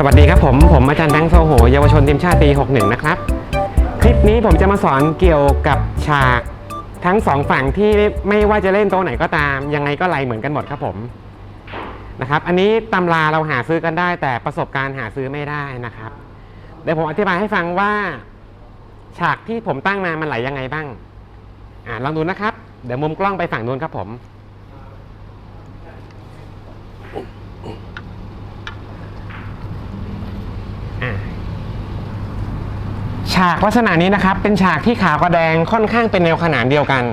สวัสดีครับผม ผมอาจารย์แบงค์โซโห เยาวชนทีมชาติปี 61 นะครับ คลิปนี้ผมจะมาสอนเกี่ยวกับฉากทั้งสองฝั่งที่ไม่ว่าจะเล่นโต๊ะไหนก็ตาม ยังไงก็ไหลเหมือนกันหมดครับผมนะครับ อันนี้ตำราเราหาซื้อกันได้ แต่ประสบการณ์หาซื้อไม่ได้นะครับเดี๋ยวผมอธิบายให้ฟังว่า ฉากที่ผมตั้งมามันไหลยังไงบ้างอ่าลองดูนะครับ เดี๋ยวมุมกล้องไปฝั่งนู้นครับผม ฉากลักษณะนี้นะครับ เป็นฉากที่ขาวกับแดงค่อนข้างเป็นแนวขนานเดียวกัน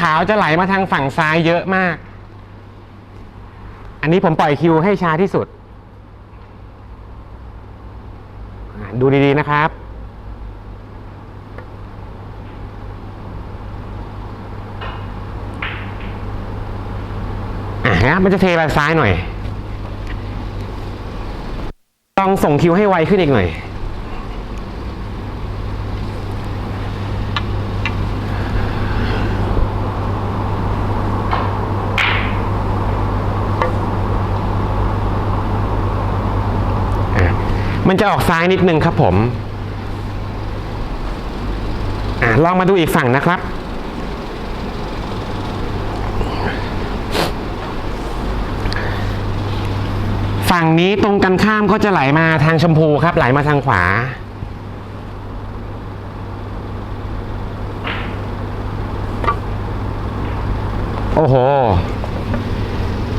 ขาวจะไหลมาทางฝั่งซ้ายเยอะมาก อันนี้ผมปล่อยคิวให้ช้าที่สุด ดูดีๆนะครับอะนะมันจะเทไปซ้ายหน่อย ลองส่งคิวให้ไวขึ้นอีกหน่อย มันจะออกซ้ายนิดนึงครับผมอลองมาดูอีกฝั่งนะครับ ฝั่งนี้ตรงกันข้ามก็จะไหลมาทางชมพูครับ ไหลมาทางขวา โอ้โห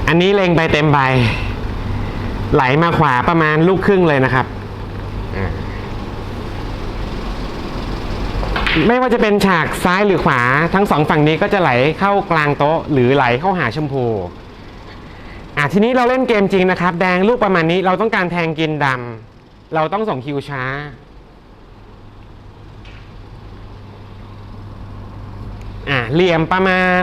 อันนี้เล็งไปเต็มใบ ไหลมาขวาประมาณลูกครึ่งเลยนะครับไม่ว่าจะเป็นฉากซ้ายหรือขวา ทั้งสองฝั่งนี้ก็จะไหลเข้ากลางโต๊ะ หรือไหลเข้าหาชมพู ทีนี้เราเล่นเกมจริงนะครับ แดงลูกประมาณนี้เราต้องการแทงกินดำเราต้องส่งคิวช้า อะเหลี่ยมประมาณ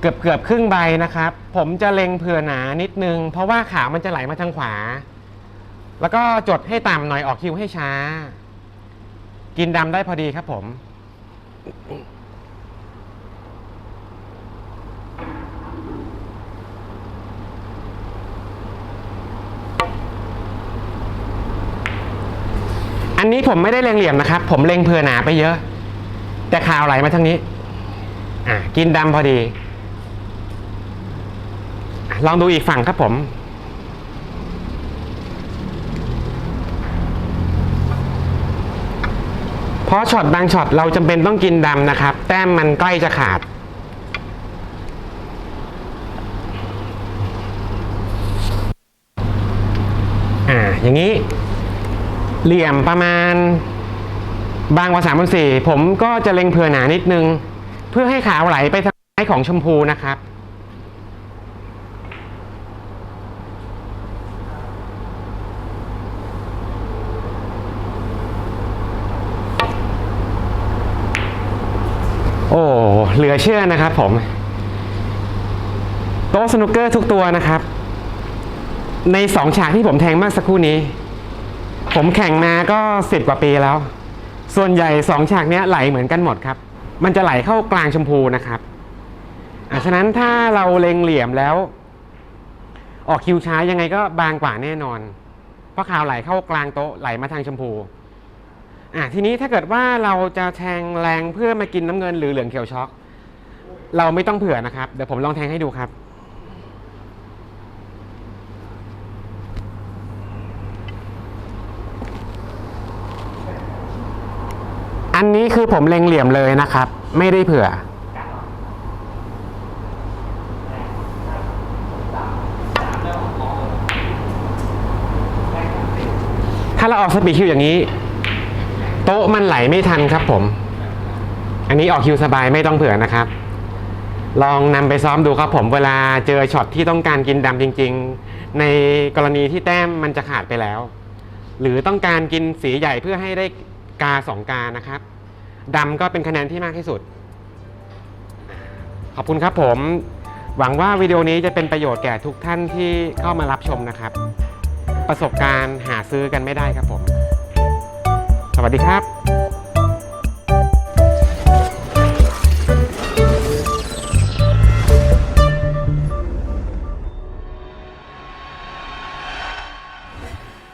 เกือบเกือบครึ่งใบนะครับ ผมจะเล็งเผื่อหนานิดนึง เพราะว่าขาวมันจะไหลมาทางขวา แล้วก็จดให้ต่ำหน่อยออกคิวให้ช้า กินดำได้พอดีครับผม อันนี้ผมไม่ได้เล็งเหลี่ยมนะครับ ผมเล็งเผื่อหนาไปเยอะ แต่ขาวไหลมาทางนี้ อะกินดำพอดีอลองดูอีกฝั่งครับผม เพราะช็อตบางช็อตเราจำเป็นต้องกินดำนะครับ แต้มมันใกล้จะขาดอ่าอย่างนี้ เหลี่ยมประมาณบางกว่าสามพันสี่ผมก็จะเล็งเผื่อหนานิดนึง เพื่อให้ขาวไหลไปทางซ้ายของชมพูนะครับ โอ้เหลือเชื่อนะครับผม โต๊ะสนุกเกอร์ทุกตัวนะครับ ในสองฉากที่ผมแทงมื่อสักครู่นี้ ผมแข่งมาก็สิบกว่าปีแล้ว ส่วนใหญ่สองฉากเนี้ยไหลเหมือนกันหมดครับ มันจะไหลเข้ากลางชมพูนะครับอะฉะนั้นถ้าเราเล็งเหลี่ยมแล้ว ออกคิวช้ายังไงก็บางกว่าแน่นอน เพราะข่าวไหลเข้ากลางโต๊ะไหลมาทางชมพูอะทีนี้ถ้าเกิดว่าเราจะแทงแรงเพื่อมากินน้ำเงินหรือเหลืองเขียวช็อก เราไม่ต้องเผื่อนะครับ เดี๋ยวผมลองแทงให้ดูครับ อันนี้คือผมเล็งเหลี่ยมเลยนะครับ ไม่ได้เผื่อ ถ้าเราออกสปีดคิวอย่างนี้ โต๊ะมันไหลไม่ทันครับผม อันนี้ออกคิวสบายไม่ต้องเผื่อนะครับ ลองนำไปซ้อมดูครับผมเวลาเจอช็อตที่ต้องการกินดำจริง ๆ ในกรณีที่แต้มมันจะขาดไปแล้ว หรือต้องการกินสีใหญ่เพื่อให้ได้กาสองกานะครับ ดำก็เป็นคะแนนที่มากที่สุด ขอบคุณครับผม หวังว่าวิดีโอนี้จะเป็นประโยชน์แก่ทุกท่านที่เข้ามารับชมนะครับ ประสบการณ์หาซื้อกันไม่ได้ครับผม สวัสดีครับ